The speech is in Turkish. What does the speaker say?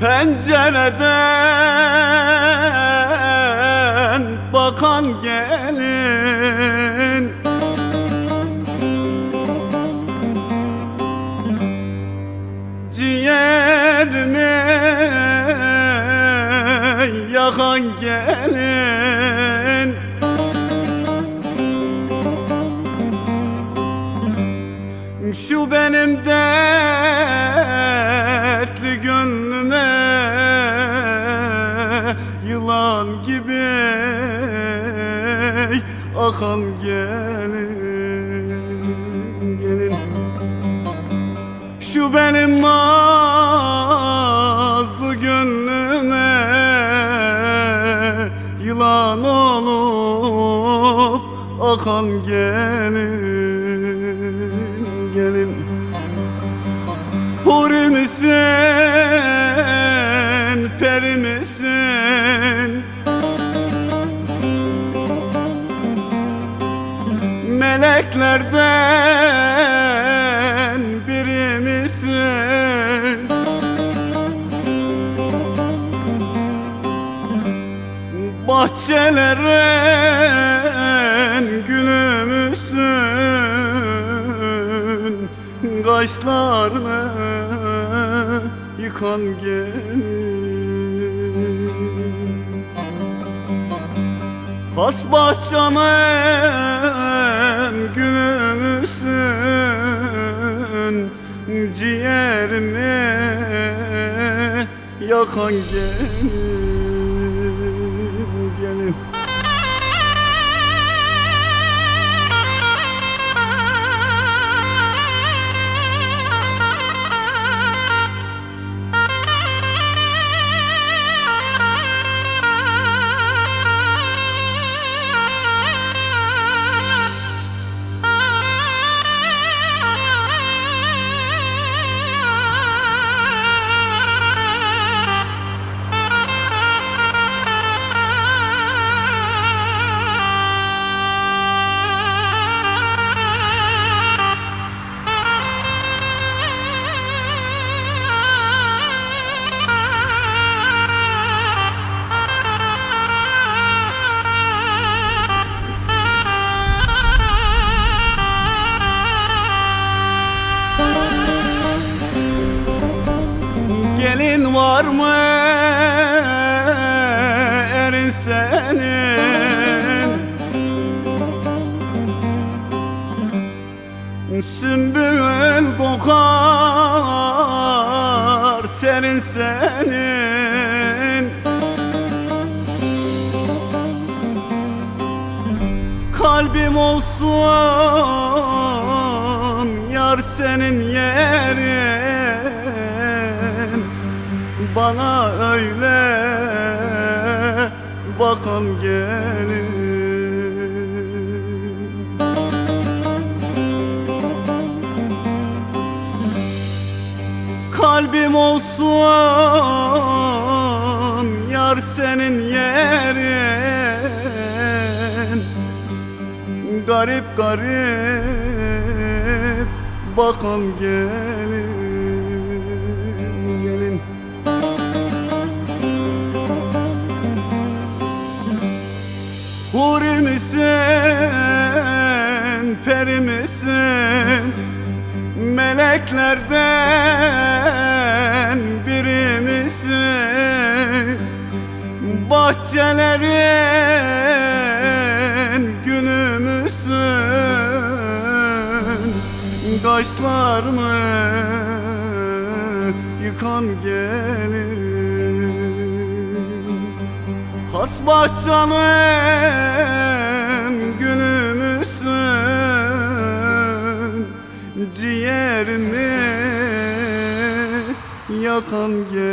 Pencereden bakan gelir. Yılan gibi akan gelin. Gelin Şu benim nazlı gönlüme Yılan olup akan gelin Gelin. Huri misin, Meleklerden biri misin? Bahçelerin gülü müsün? Kaşlarını yıkan gelin Has bahçenin gülü müsün? Ciğerimi yakan gelin Gelin var mı erin senin? Sümbül kokar terin senin. Kalbim olsun yar senin yerin Bana öyle bakan gelin Kalbim olsun yar senin yerin. Garip garip gelin Gelin Meleklerden biri misin? Bahçelerin gülü müsün? Kaşlar mı yıkan gelin? Has bahçenin Ciğerimi yakan gelin